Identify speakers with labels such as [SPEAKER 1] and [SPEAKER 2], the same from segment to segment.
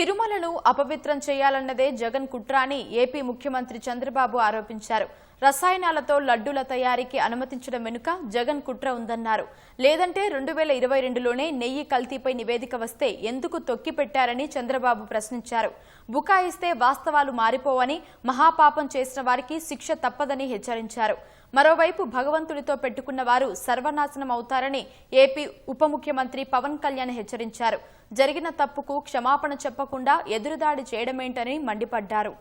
[SPEAKER 1] తిరుమలను అపవిత్రం చేయాలన్నదే జగన్ కుట్ర అని ఏపీ ముఖ్యమంత్రి చంద్రబాబు ఆరోపించారు. రసాయనాలతో లడ్డూల తయారీకి అనుమతించడం వెనుక జగన్ కుట్ర ఉందన్నారు. లేదంటే రెండు వేల ఇరవై రెండులోనే నెయ్యి కల్తీపై నివేదిక వస్తే ఎందుకు తొక్కిపెట్టారని చంద్రబాబు ప్రశ్నించారు. బుకాయిస్తే వాస్తవాలు మారిపోవని మహాపాపం చేసిన వారికి శిక్ష తప్పదని హెచ్చరించారు. మరోవైపు భగవంతుడితో పెట్టుకున్న వారు సర్వనాశనం అవుతారని ఏపీ ఉప ముఖ్యమంత్రి పవన్ కళ్యాణ్ హెచ్చరించారు. జరిగిన తప్పుకు క్షమాపణ చెప్పకుండా ఎదురుదాడి చేయడమేంటని మండిపడ్డారు.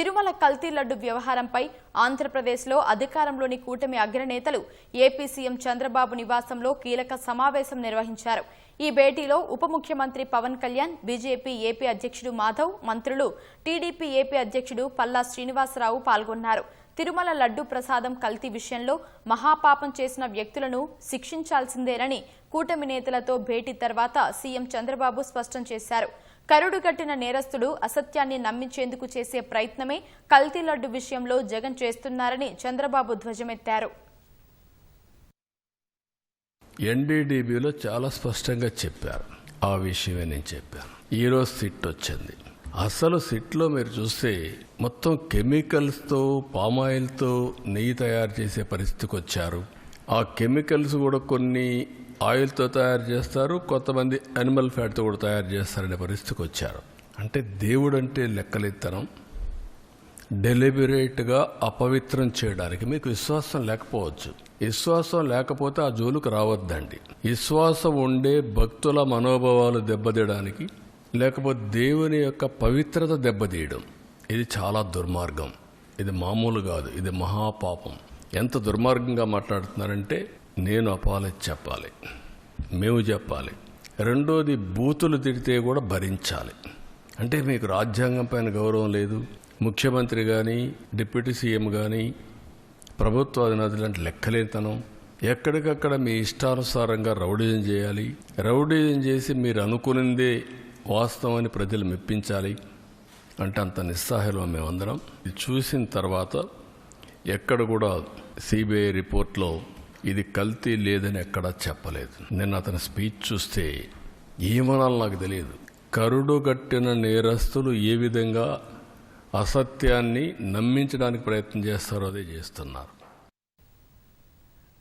[SPEAKER 1] తిరుమల కల్తీ లడ్డు వ్యవహారంపై ఆంధ్రప్రదేశ్లో అధికారంలోని కూటమి అగ్రనేతలు ఏపీ సీఎం చంద్రబాబు నివాసంలో కీలక సమావేశం నిర్వహించారు. ఈ భేటీలో ఉప ముఖ్యమంత్రి పవన్ కళ్యాణ్ బీజేపీ ఏపీ అధ్యక్షుడు మాధవ్ మంత్రులు టీడీపీ ఏపీ అధ్యక్షుడు పల్లా శ్రీనివాసరావు పాల్గొన్నారు. తిరుమల లడ్డు ప్రసాదం కల్తీ విషయంలో మహాపాపం చేసిన వ్యక్తులను శిక్షించాల్సిందేనని కూటమి నేతలతో భేటీ తర్వాత సీఎం చంద్రబాబు స్పష్టం చేశారు. కరుడుగట్టిన నేరస్తుడు అసత్యాన్ని నమ్మించేందుకు చేసే ప్రయత్నమే కల్తీ లడ్డు విషయంలో జగన్ చేస్తున్నారని చంద్రబాబు ధ్వజమెత్తారు.
[SPEAKER 2] ఎన్డీడీబీలో చాలా స్పష్టంగా చెప్పారు. ఆ విషయమే నేను చెప్పాను. ఈరోజు సిట్ వచ్చింది. అసలు సిట్లో మీరు చూస్తే మొత్తం కెమికల్స్తో పామాయిల్తో నెయ్యి తయారు చేసే పరిస్థితికి వచ్చారు. ఆ కెమికల్స్ కూడా కొన్ని ఆయిల్తో తయారు చేస్తారు కొంతమంది అనిమల్ ఫ్యాట్తో కూడా తయారు చేస్తారనే పరిస్థితికి వచ్చారు. అంటే దేవుడు అంటే లెక్కలెత్తనం డెలిబరేట్గా అపవిత్రం చేయడానికి మీకు విశ్వాసం లేకపోవచ్చు. విశ్వాసం లేకపోతే ఆ జోలుకు రావద్దండి. విశ్వాసం ఉండే భక్తుల మనోభావాలు దెబ్బతీయడానికి లేకపోతే దేవుని యొక్క పవిత్రత దెబ్బతీయడం ఇది చాలా దుర్మార్గం. ఇది మామూలు కాదు ఇది మహాపాపం. ఎంత దుర్మార్గంగా మాట్లాడుతున్నారంటే నేను అపాలజీ చెప్పాలి. మేము చెప్పాలి. రెండోది బూతులు తిడితే కూడా భరించాలి. అంటే మీకు రాజ్యాంగం పైన గౌరవం లేదు. ముఖ్యమంత్రి కానీ డిప్యూటీ సీఎం కానీ ప్రభుత్వ అధినేతలు అంటే లెక్కలేతనం ఎక్కడికక్కడ మీ ఇష్టానుసారంగా రౌడీజం చేయాలి. రౌడీజం చేసి మీరు అనుకునిందే వాస్తవం అని ప్రజలు మెప్పించాలి అంటే అంత నిస్సాహలో మేమందరం. ఇది చూసిన తర్వాత ఎక్కడ కూడా సిబిఐ రిపోర్ట్లో ఇది కల్తీ లేదని ఎక్కడా చెప్పలేదు. నిన్న అతని స్పీచ్ చూస్తే ఏమనాలి నాకు తెలియదు. కరుడు కట్టిన నేరస్తులు ఏ విధంగా అసత్యాన్ని నమ్మించడానికి ప్రయత్నం చేస్తారో అదే చేస్తున్నారు.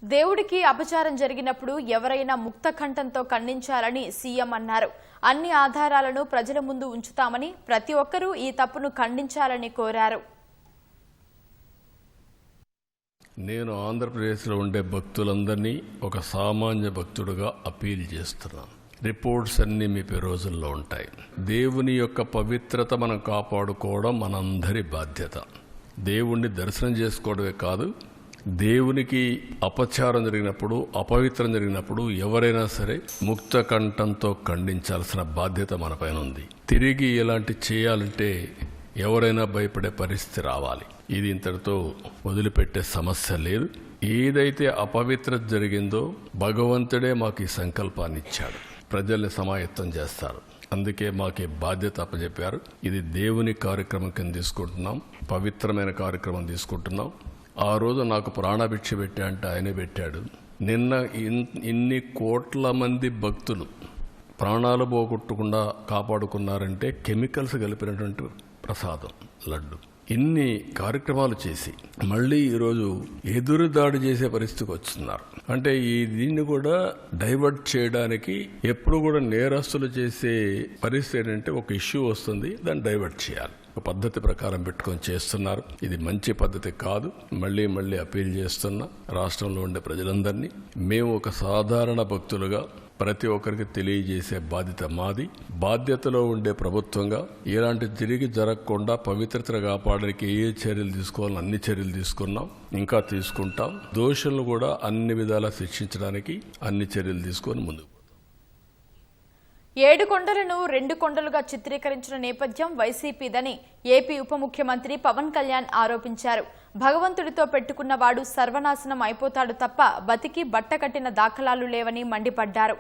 [SPEAKER 1] దేవుడికి అపచారం జరిగినప్పుడు ఎవరైనా ముక్త కంఠంతో ఖండించాలని సీఎం అన్నారు. అన్ని ఆధారాలను ప్రజల ముందు ఉంచుతామని ప్రతి ఒక్కరూ ఈ తప్పును ఖండించాలని కోరారు.
[SPEAKER 2] నేను ఆంధ్రప్రదేశ్లో ఉండే భక్తులందరినీ ఒక సామాన్య భక్తుడుగా అపీల్ చేస్తున్నాను. రిపోర్ట్స్ అన్నీ మీ రోజుల్లో ఉంటాయి. దేవుని యొక్క పవిత్రత మనం కాపాడుకోవడం మనందరి బాధ్యత. దేవుణ్ణి దర్శనం చేసుకోవడమే కాదు దేవునికి అపచారం జరిగినప్పుడు అపవిత్రం జరిగినప్పుడు ఎవరైనా సరే ముక్త కంఠంతో ఖండించాల్సిన బాధ్యత మన పైన ఉంది. తిరిగి ఇలాంటి చేయాలంటే ఎవరైనా భయపడే పరిస్థితి రావాలి. ఇది ఇంతటితో వదిలిపెట్టే సమస్య లేదు. ఏదైతే అపవిత్రత జరిగిందో భగవంతుడే మాకు ఈ సంకల్పాన్ని ఇచ్చాడు. ప్రజల్ని సమాయత్తం చేస్తారు. అందుకే మాకు బాధ్యత అప్పచెప్పారు ఇది దేవుని కార్యక్రమం కింద తీసుకుంటున్నాం. పవిత్రమైన కార్యక్రమం తీసుకుంటున్నాం. ఆ రోజు నాకు ప్రాణభిక్ష పెట్టా అంటే ఆయనే పెట్టాడు. నిన్న ఇన్- ఇన్ని కోట్ల మంది భక్తులు ప్రాణాలు పోగొట్టకుండా కాపాడుకున్నారంటే కెమికల్స్ కలిపినటువంటి ప్రసాదం లడ్డు. ఇన్ని కార్యక్రమాలు చేసి మళ్ళీ ఈరోజు ఎదురు దాడి చేసే పరిస్థితికి వస్తున్నారు. అంటే ఈ దీన్ని కూడా డైవర్ట్ చేయడానికి ఎప్పుడు కూడా నేరస్తులు చేసే పరిస్థితి ఏంటంటే ఒక ఇష్యూ వస్తుంది దాన్ని డైవర్ట్ చేయాలి. ఒక పద్ధతి ప్రకారం పెట్టుకొని చేస్తున్నారు. ఇది మంచి పద్ధతి కాదు. మళ్ళీ మళ్ళీ అపీల్ చేస్తున్న రాష్ట్రంలో ఉండే ప్రజలందరినీ మేము ఒక సాధారణ భక్తులుగా ప్రతి ఒక్కరికి తెలియజేసే బాధ్యత మాది. బాధ్యతలో ఉండే ప్రభుత్వంగా ఇలాంటి తిరిగి జరగకుండా పవిత్రతను కాపాడడానికి ఏ చర్యలు తీసుకోవాలని అన్ని చర్యలు తీసుకున్నాం. ఇంకా తీసుకుంటాం. దోషులను కూడా అన్ని విధాలా శిక్షించడానికి అన్ని చర్యలు తీసుకొని ముందుకు
[SPEAKER 1] ఏడు కొండలను రెండు కొండలుగా చిత్రీకరించిన నేపథ్యం వైసీపీదని ఏపీ ఉప ముఖ్యమంత్రి పవన్ కళ్యాణ్ ఆరోపించారు. భగవంతుడితో పెట్టుకున్నవాడు సర్వనాశనం అయిపోతాడు తప్ప బతికి బట్టకట్టిన దాఖలాలు లేవని మండిపడ్డారు.